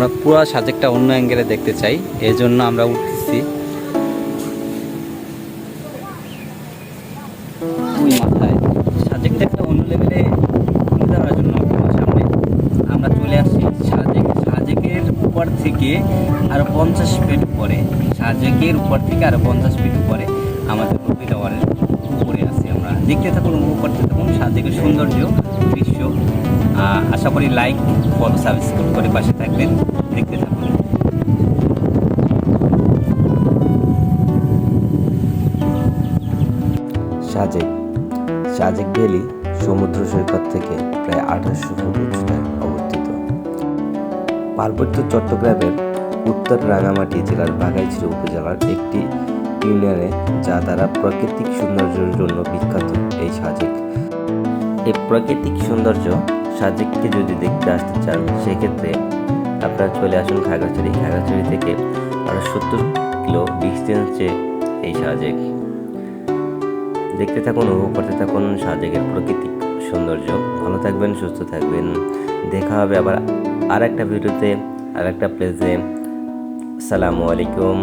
আমরা পুরো সাজেকটা অন্য অ্যাঙ্গেলে দেখতে চাই, এই জন্য আমরা উঠতেছি। একটা অন্য লেভেলে সামনে। আমরা চলে আসছি সাজেক সাজেকের উপর থেকে আরও পঞ্চাশ ফিট উপরে। সাজেকের উপর থেকে আরও পঞ্চাশ ফিট উপরে। আমাদের রবি টাওয়ারের উপরে আছি আমরা। দেখতে থাকুন উপভোগ করতে থাকুন সাজেকের সৌন্দর্য, দৃশ্য। আশা করি লাইক ফলো সাবস্ক্রাইব করে পাশে থাকবেন। দেখতে থাকুন। সাজেক সাজেক ভ্যালি সমুদ্র সৈকত থেকে প্রায় আঠাশশো ফুট উচ্চতায় অবস্থিত। পার্বত্য চট্টগ্রামের উত্তর রাঙামাটি জেলার বাঘাইছড়ি উপজেলার একটি ইউনিয়নে, যা দ্বারা প্রাকৃতিক সৌন্দর্যের জন্য বিখ্যাত এই সাজেক। এই প্রাকৃতিক সৌন্দর্য সাজেককে যদি দেখতে আসতে চান, সেক্ষেত্রে আপনারা চলে আসুন খাগড়াছড়ি। খাগড়াছড়ি থেকে আরও সত্তর কিলো ডিস্টেন্সে এই সাজেক। দেখতে থাকুন, উপভোগ করতে থাকুন সাজেকের প্রাকৃতিক সৌন্দর্য। ভালো থাকবেন, সুস্থ থাকবেন। দেখা হবে আবার আর একটা ভিডিওতে আর একটা প্লেসে আসসালামু আলাইকুম।